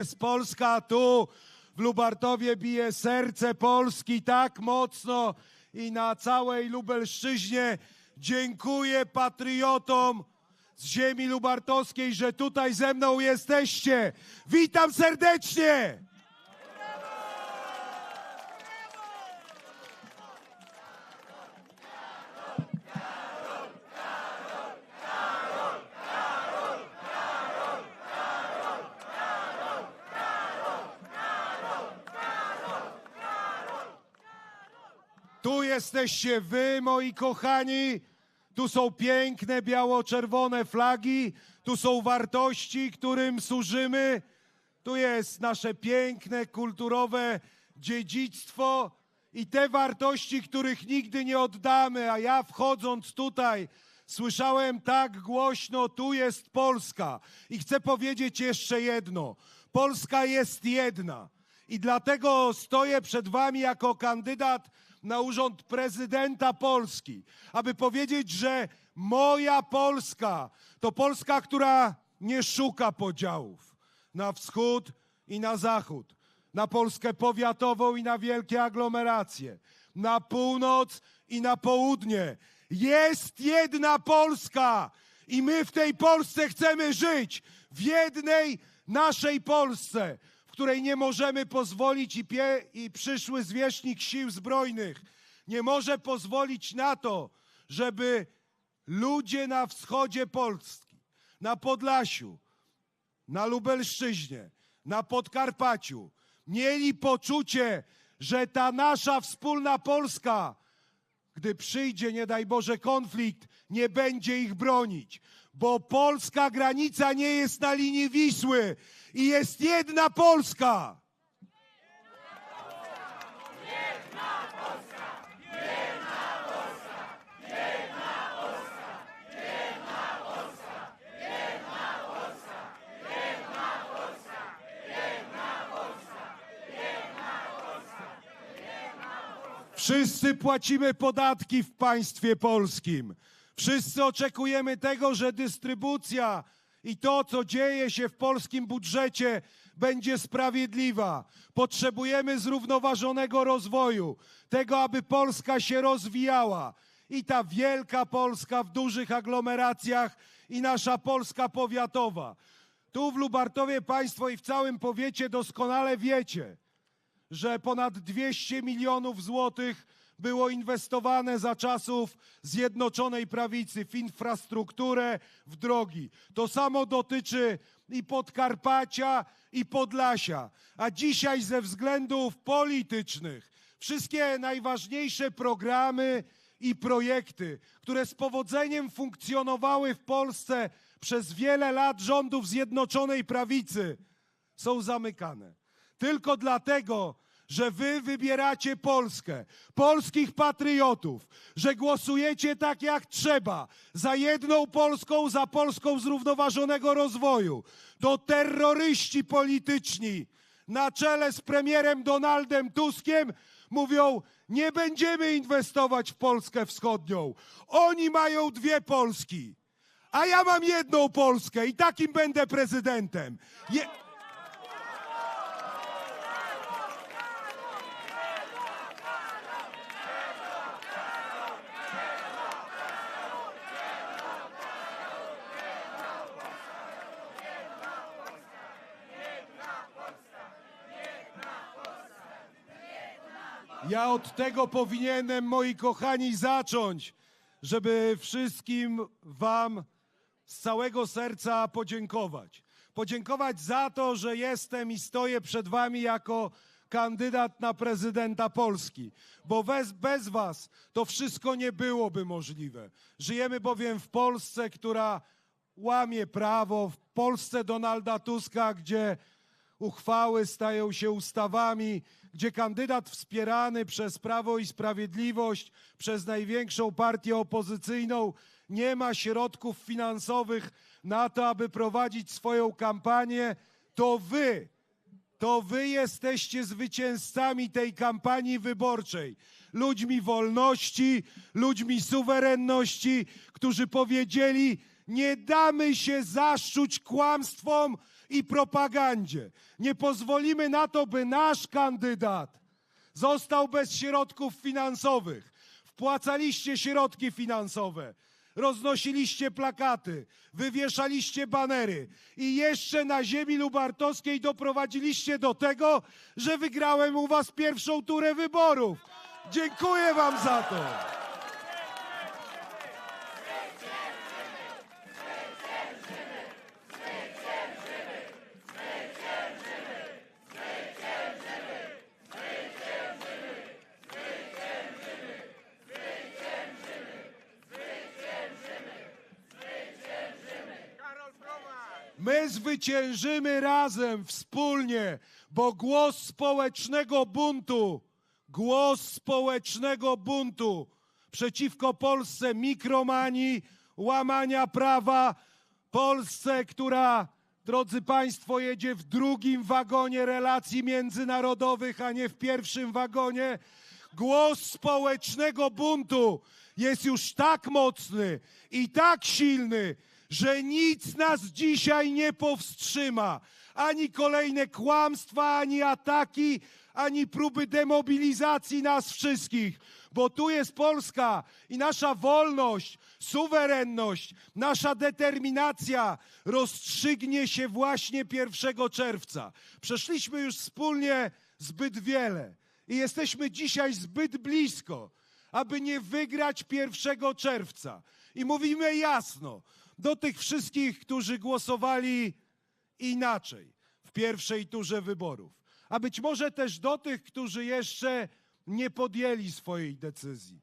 jest Polska, tu w Lubartowie bije serce Polski tak mocno i na całej Lubelszczyźnie dziękuję patriotom z ziemi lubartowskiej, że tutaj ze mną jesteście. Witam serdecznie! Tu jesteście wy, moi kochani. Tu są piękne biało-czerwone flagi. Tu są wartości, którym służymy. Tu jest nasze piękne, kulturowe dziedzictwo i te wartości, których nigdy nie oddamy. A ja wchodząc tutaj, słyszałem tak głośno: Tu jest Polska. I chcę powiedzieć jeszcze jedno: Polska jest jedna. I dlatego stoję przed Wami jako kandydat na urząd prezydenta Polski, aby powiedzieć, że moja Polska to Polska, która nie szuka podziałów na wschód i na zachód, na Polskę powiatową i na wielkie aglomeracje, na północ i na południe. Jest jedna Polska i my w tej Polsce chcemy żyć, w jednej naszej Polsce, której nie możemy pozwolić i, pie, i przyszły zwierzchnik sił zbrojnych nie może pozwolić na to, żeby ludzie na wschodzie Polski, na Podlasiu, na Lubelszczyźnie, na Podkarpaciu mieli poczucie, że ta nasza wspólna Polska, gdy przyjdzie, nie daj Boże, konflikt, nie będzie ich bronić. Bo polska granica nie jest na linii Wisły i jest jedna Polska. Wszyscy płacimy podatki w państwie polskim. Wszyscy oczekujemy tego, że dystrybucja i to, co dzieje się w polskim budżecie, będzie sprawiedliwa. Potrzebujemy zrównoważonego rozwoju, tego, aby Polska się rozwijała. I ta wielka Polska w dużych aglomeracjach, i nasza Polska powiatowa. Tu w Lubartowie Państwo i w całym powiecie doskonale wiecie, że ponad 200 milionów złotych było inwestowane za czasów Zjednoczonej Prawicy w infrastrukturę, w drogi. To samo dotyczy i Podkarpacia, i Podlasia. A dzisiaj ze względów politycznych wszystkie najważniejsze programy i projekty, które z powodzeniem funkcjonowały w Polsce przez wiele lat rządów Zjednoczonej Prawicy, są zamykane. Tylko dlatego, że wy wybieracie Polskę, polskich patriotów, że głosujecie tak jak trzeba za jedną Polską, za Polską zrównoważonego rozwoju. To terroryści polityczni na czele z premierem Donaldem Tuskiem mówią: Nie będziemy inwestować w Polskę Wschodnią. Oni mają dwie Polski, a ja mam jedną Polskę i takim będę prezydentem. Je- Ja od tego powinienem, moi kochani, zacząć, żeby wszystkim Wam z całego serca podziękować. Podziękować za to, że jestem i stoję przed Wami jako kandydat na prezydenta Polski, bo bez, bez Was to wszystko nie byłoby możliwe. Żyjemy bowiem w Polsce, która łamie prawo, w Polsce Donalda Tuska, gdzie uchwały stają się ustawami, gdzie kandydat wspierany przez Prawo i Sprawiedliwość, przez największą partię opozycyjną, nie ma środków finansowych na to, aby prowadzić swoją kampanię, to wy, to wy jesteście zwycięzcami tej kampanii wyborczej. Ludźmi wolności, ludźmi suwerenności, którzy powiedzieli: Nie damy się zaszczuć kłamstwom i propagandzie. Nie pozwolimy na to, by nasz kandydat został bez środków finansowych. Wpłacaliście środki finansowe, roznosiliście plakaty, wywieszaliście banery i jeszcze na ziemi lubartowskiej doprowadziliście do tego, że wygrałem u was pierwszą turę wyborów. Dziękuję wam za to. Zwyciężymy razem, wspólnie, bo głos społecznego buntu, głos społecznego buntu przeciwko Polsce mikromanii, łamania prawa, Polsce, która, drodzy Państwo, jedzie w drugim wagonie relacji międzynarodowych, a nie w pierwszym wagonie. Głos społecznego buntu jest już tak mocny i tak silny, że nic nas dzisiaj nie powstrzyma. Ani kolejne kłamstwa, ani ataki, ani próby demobilizacji nas wszystkich. Bo tu jest Polska i nasza wolność, suwerenność, nasza determinacja rozstrzygnie się właśnie 1 czerwca. Przeszliśmy już wspólnie zbyt wiele i jesteśmy dzisiaj zbyt blisko, aby nie wygrać 1 czerwca. I mówimy jasno do tych wszystkich, którzy głosowali inaczej w pierwszej turze wyborów, a być może też do tych, którzy jeszcze nie podjęli swojej decyzji,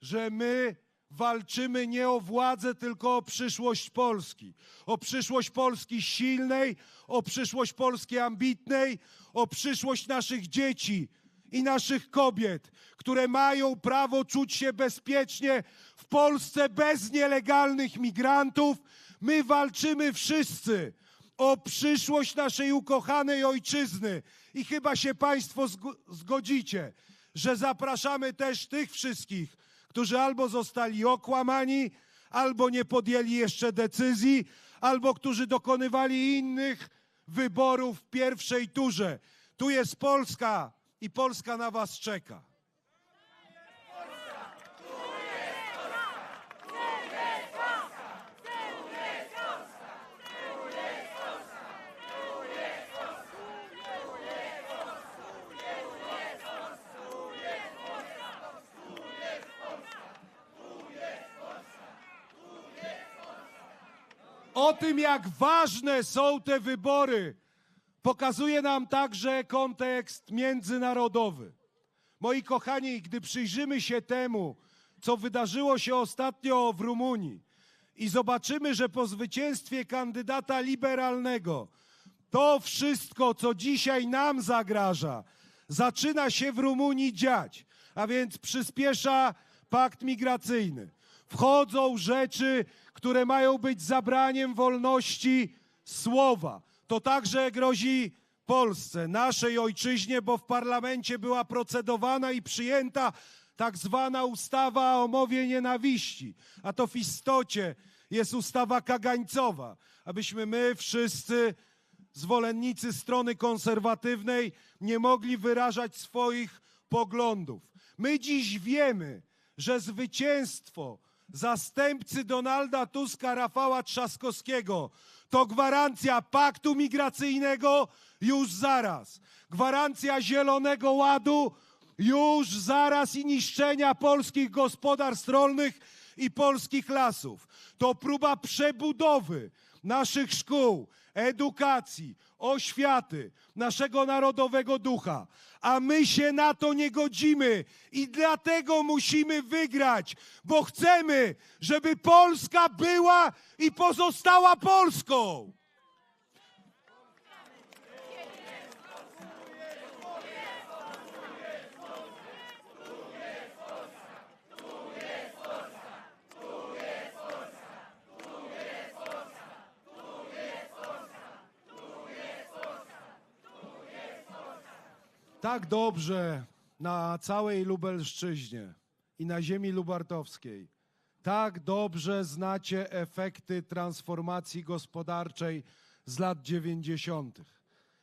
że my walczymy nie o władzę, tylko o przyszłość Polski. O przyszłość Polski silnej, o przyszłość Polski ambitnej, o przyszłość naszych dzieci i naszych kobiet, które mają prawo czuć się bezpiecznie w Polsce bez nielegalnych migrantów. My walczymy wszyscy o przyszłość naszej ukochanej ojczyzny. I chyba się Państwo zg- zgodzicie, że zapraszamy też tych wszystkich, którzy albo zostali okłamani, albo nie podjęli jeszcze decyzji, albo którzy dokonywali innych wyborów w pierwszej turze. Tu jest Polska i Polska na Was czeka. O tym, jak ważne są te wybory, pokazuje nam także kontekst międzynarodowy. Moi kochani, gdy przyjrzymy się temu, co wydarzyło się ostatnio w Rumunii i zobaczymy, że po zwycięstwie kandydata liberalnego to wszystko, co dzisiaj nam zagraża, zaczyna się w Rumunii dziać, a więc przyspiesza pakt migracyjny. Wchodzą rzeczy, które mają być zabraniem wolności słowa. To także grozi Polsce, naszej ojczyźnie, bo w parlamencie była procedowana i przyjęta tak zwana ustawa o mowie nienawiści, a to w istocie jest ustawa kagańcowa, abyśmy my wszyscy zwolennicy strony konserwatywnej nie mogli wyrażać swoich poglądów. My dziś wiemy, że zwycięstwo zastępcy Donalda Tuska, Rafała Trzaskowskiego to gwarancja paktu migracyjnego już zaraz, gwarancja Zielonego Ładu już zaraz i niszczenia polskich gospodarstw rolnych i polskich lasów. To próba przebudowy naszych szkół, edukacji, oświaty, naszego narodowego ducha. A my się na to nie godzimy i dlatego musimy wygrać, bo chcemy, żeby Polska była i pozostała Polską. Tak dobrze na całej Lubelszczyźnie i na ziemi lubartowskiej tak dobrze znacie efekty transformacji gospodarczej z lat 90.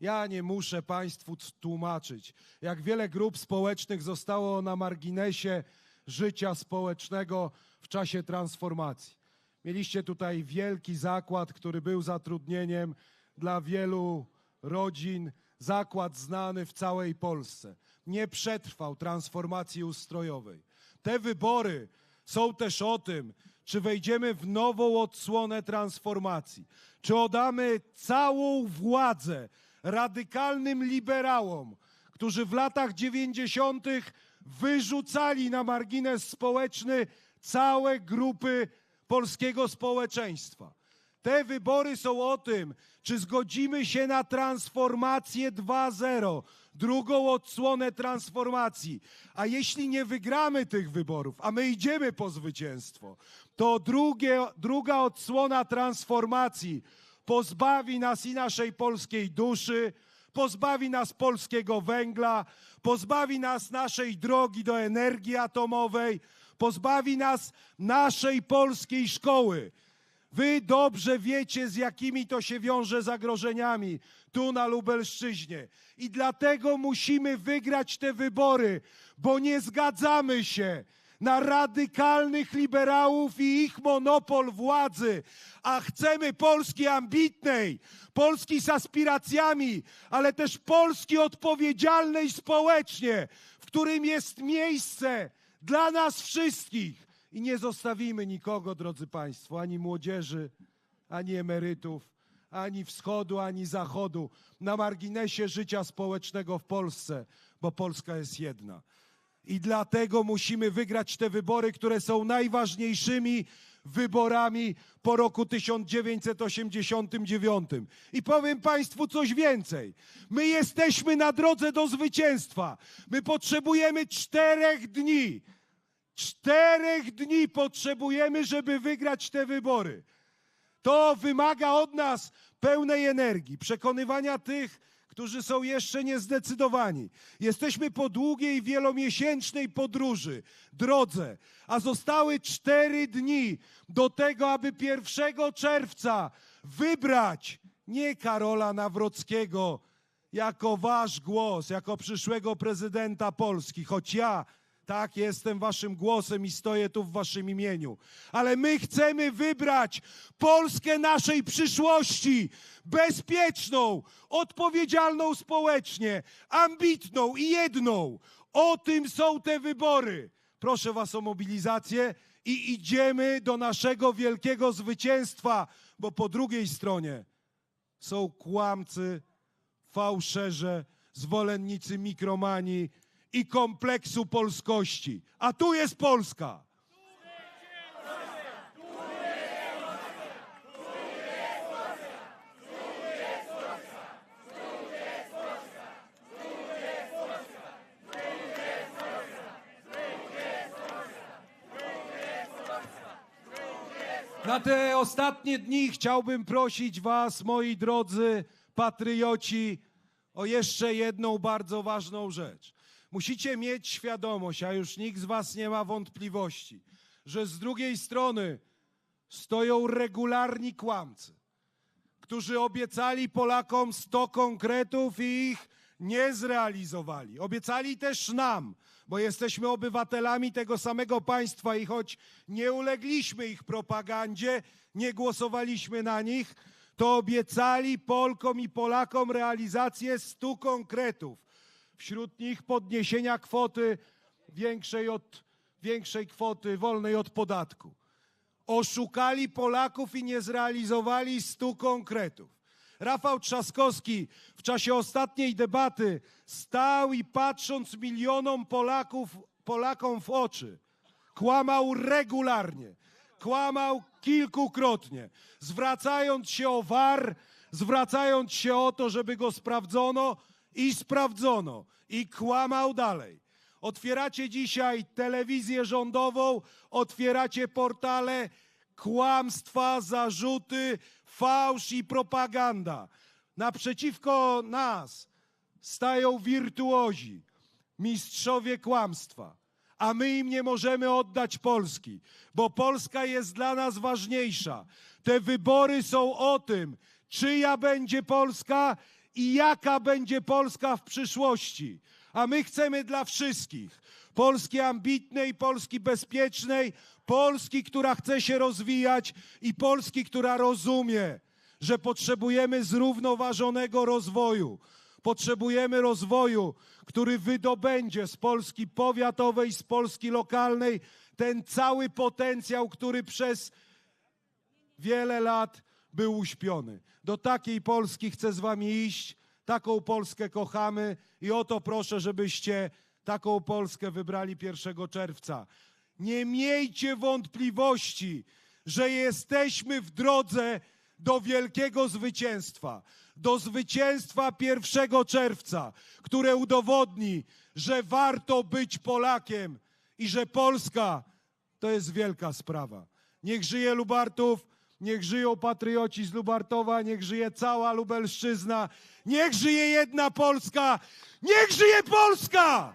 Ja nie muszę Państwu tłumaczyć, jak wiele grup społecznych zostało na marginesie życia społecznego w czasie transformacji. Mieliście tutaj wielki zakład, który był zatrudnieniem dla wielu rodzin, zakład znany w całej Polsce. Nie przetrwał transformacji ustrojowej. Te wybory są też o tym, czy wejdziemy w nową odsłonę transformacji, czy oddamy całą władzę radykalnym liberałom, którzy w latach 90. wyrzucali na margines społeczny całe grupy polskiego społeczeństwa. Te wybory są o tym, czy zgodzimy się na transformację 2.0, drugą odsłonę transformacji. A jeśli nie wygramy tych wyborów, a my idziemy po zwycięstwo, to drugie, druga odsłona transformacji pozbawi nas i naszej polskiej duszy, pozbawi nas polskiego węgla, pozbawi nas naszej drogi do energii atomowej, pozbawi nas naszej polskiej szkoły. Wy dobrze wiecie, z jakimi to się wiąże zagrożeniami tu na Lubelszczyźnie. I dlatego musimy wygrać te wybory, bo nie zgadzamy się na radykalnych liberałów i ich monopol władzy, a chcemy Polski ambitnej, Polski z aspiracjami, ale też Polski odpowiedzialnej społecznie, w którym jest miejsce dla nas wszystkich. I nie zostawimy nikogo, drodzy Państwo, ani młodzieży, ani emerytów, ani wschodu, ani zachodu na marginesie życia społecznego w Polsce, bo Polska jest jedna. I dlatego musimy wygrać te wybory, które są najważniejszymi wyborami po roku 1989. I powiem Państwu coś więcej. My jesteśmy na drodze do zwycięstwa. My potrzebujemy czterech dni. Czterech dni potrzebujemy, żeby wygrać te wybory. To wymaga od nas pełnej energii, przekonywania tych, którzy są jeszcze niezdecydowani. Jesteśmy po długiej, wielomiesięcznej podróży, drodze, a zostały cztery dni do tego, aby 1 czerwca wybrać nie Karola Nawrockiego jako wasz głos, jako przyszłego prezydenta Polski, choć ja tak, jestem waszym głosem i stoję tu w waszym imieniu. Ale my chcemy wybrać Polskę naszej przyszłości, bezpieczną, odpowiedzialną społecznie, ambitną i jedną. O tym są te wybory. Proszę was o mobilizację i idziemy do naszego wielkiego zwycięstwa, bo po drugiej stronie są kłamcy, fałszerze, zwolennicy mikromanii i kompleksu polskości. A tu jest Polska. Na te ostatnie dni chciałbym prosić Was, moi drodzy patrioci, o jeszcze jedną bardzo ważną rzecz. Musicie mieć świadomość, a już nikt z Was nie ma wątpliwości, że z drugiej strony stoją regularni kłamcy, którzy obiecali Polakom 100 konkretów i ich nie zrealizowali. Obiecali też nam, bo jesteśmy obywatelami tego samego państwa i choć nie ulegliśmy ich propagandzie, nie głosowaliśmy na nich, to obiecali Polkom i Polakom realizację 100 konkretów. Wśród nich podniesienia kwoty większej od większej kwoty wolnej od podatku. Oszukali Polaków i nie zrealizowali stu konkretów. Rafał Trzaskowski w czasie ostatniej debaty stał i patrząc milionom Polaków, Polakom w oczy, kłamał regularnie, kłamał kilkukrotnie, zwracając się o war, zwracając się o to, żeby go sprawdzono i sprawdzono i kłamał dalej. Otwieracie dzisiaj telewizję rządową, otwieracie portale, kłamstwa, zarzuty, fałsz i propaganda. Naprzeciwko nas stają wirtuozi, mistrzowie kłamstwa. a my im nie możemy oddać Polski, bo Polska jest dla nas ważniejsza. Te wybory są o tym, czyja będzie Polska i jaka będzie Polska w przyszłości. A my chcemy dla wszystkich. Polski ambitnej, Polski bezpiecznej, Polski, która chce się rozwijać i Polski, która rozumie, że potrzebujemy zrównoważonego rozwoju. Potrzebujemy rozwoju, który wydobędzie z Polski powiatowej, z Polski lokalnej ten cały potencjał, który przez wiele lat był uśpiony. Do takiej Polski chcę z wami iść, taką Polskę kochamy i o to proszę, żebyście taką Polskę wybrali 1 czerwca. Nie miejcie wątpliwości, że jesteśmy w drodze do wielkiego zwycięstwa. Do zwycięstwa 1 czerwca, które udowodni, że warto być Polakiem i że Polska to jest wielka sprawa. Niech żyje Lubartów, niech żyją patrioci z Lubartowa, niech żyje cała Lubelszczyzna, niech żyje jedna Polska, niech żyje Polska!